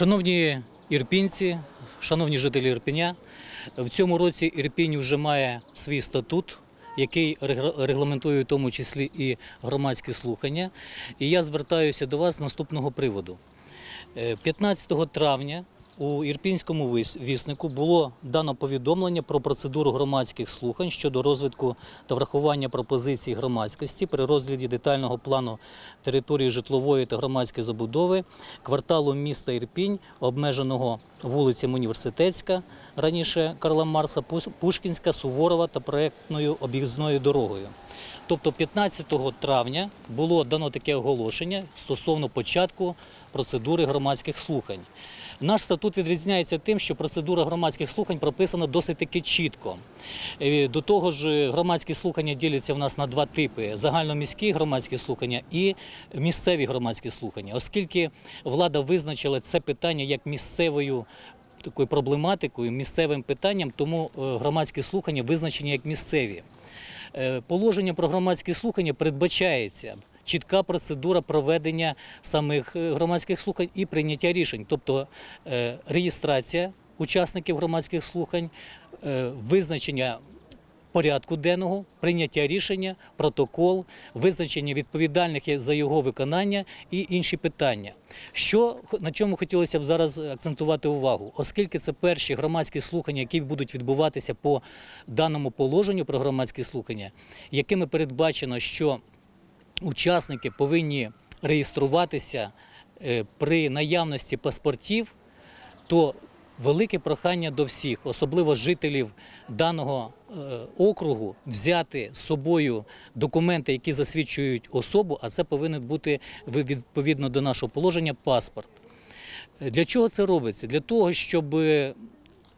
Шановні ірпінці, шановні жителі Ірпіня, в цьому році Ірпінь вже має свій статут, який регламентує в тому числі і громадські слухання. І я звертаюся до вас з наступного приводу. Е, 15 травня у Ірпінському віс- віснику було дано повідомлення про процедуру громадських слухань щодо розвитку та врахування пропозицій громадськості при розгляді детального плану території житлової та громадської забудови кварталу міста Ірпінь, обмеженого вулицями Університетська, раніше Карла Марса, Пушкінська, Суворова та проектною об'їзною дорогою. Тобто 15 травня було дано таке оголошення стосовно початку процедури громадських слухань. Наш статут відрізняється тим, що процедура громадських слухань прописана досить таки чітко. Е, До того ж, громадські слухання діляться в нас на два типи: загальноміські громадські слухання і місцеві громадські слухання, оскільки влада визначила це питання як місцевою. Такою проблематикою, місцевим питанням, тому е, громадські слухання визначені як місцеві. Е, Положення про громадські слухання передбачається чітка процедура проведення самих е, громадських слухань і прийняття рішень, тобто реєстрація учасників громадських слухань, визначення порядку денного, прийняття рішення, протокол, визначення відповідальних за його виконання і інші питання. Що на чому хотілося б зараз акцентувати увагу, оскільки це перші громадські слухання, які будуть відбуватися по даному положенню про громадські слухання, якими передбачено, що учасники повинні реєструватися е, при наявності паспортів, то велике прохання до всіх, особливо жителів даного е, округу, взяти з собою документи, які засвідчують особу, а це повинен бути відповідно до нашого положення паспорт. Е, Для чого це робиться? Для того, щоб е,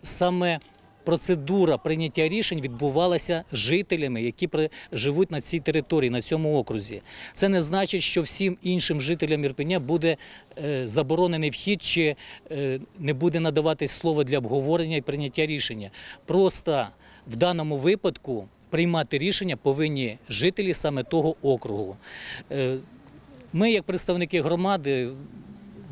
саме процедура прийняття рішень відбувалася жителями, які живуть на цій території, на цьому окрузі. Це не значить, що всім іншим жителям Ірпеня буде е, заборонений вхід чи е, не буде надаватись слово для обговорення і прийняття рішення. Просто в даному випадку приймати рішення повинні жителі саме того округу. Е, Ми, як представники громади,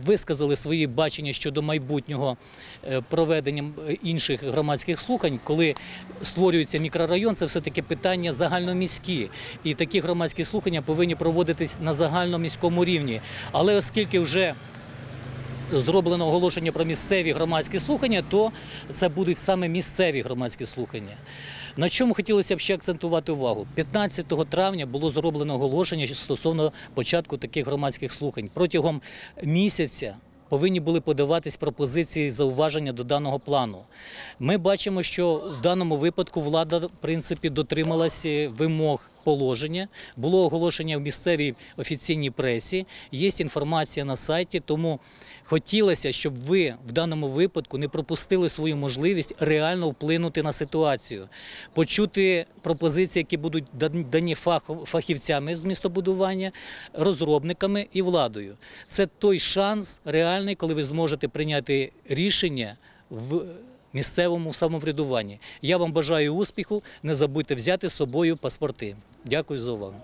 висказали свої бачення щодо майбутнього е, проведення інших громадських слухань, коли створюється мікрорайон, це все-таки питання загальноміські. І такі громадські слухання повинні проводитись на загальноміському рівні. Але оскільки вже зроблено оголошення про місцеві громадські слухання, то це будуть саме місцеві громадські слухання. На чому хотілося б ще акцентувати увагу? 15 травня було зроблено оголошення стосовно початку таких громадських слухань. Протягом місяця повинні були подаватись пропозиції зауваження до даного плану. Ми бачимо, що в даному випадку влада в принципі дотрималася вимог положення. Було оголошення в місцевій офіційній пресі, є інформація на сайті, тому хотілося, щоб ви в даному випадку не пропустили свою можливість реально вплинути на ситуацію, почути пропозиції, які будуть дані фахівцями з містобудування, розробниками і владою. Це той шанс реальний, коли ви зможете прийняти рішення в місцевому самоврядуванні. Я вам бажаю успіху. Не забудьте взяти з собою паспорти. Дякую за увагу.